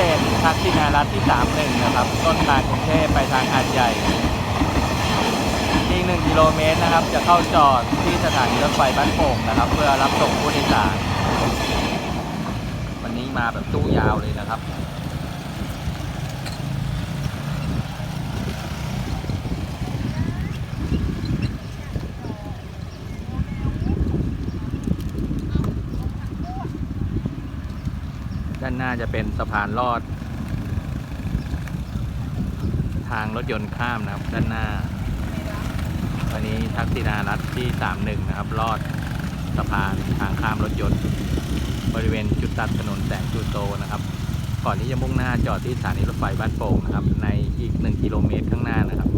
เศษทักษิณารัฐที่ 31 นะครับ ต้นทางกรุงเทพไปทางหาดใหญ่ อีก 1 กิโลเมตรนะครับ จะเข้าจอดที่สถานีรถไฟบ้านโป่งนะครับ เพื่อรับส่งผู้โดยสาร วันนี้มาแบบตู้ยาวเลยนะครับ ด้านหน้าจะเป็นสะพานลอด ทางรถยนต์ข้ามนะครับ ด้านหน้า วันนี้ทักษิณารัฐที่ 31 นะครับ ลอดสะพานทางข้ามรถยนต์ บริเวณจุดตัดถนนแสงจูโตนะครับ ก่อนที่จะมุ่งหน้าจอดที่สถานีรถไฟบ้านโป่งนะครับ ในอีก 1 กิโลเมตรข้างหน้านะครับ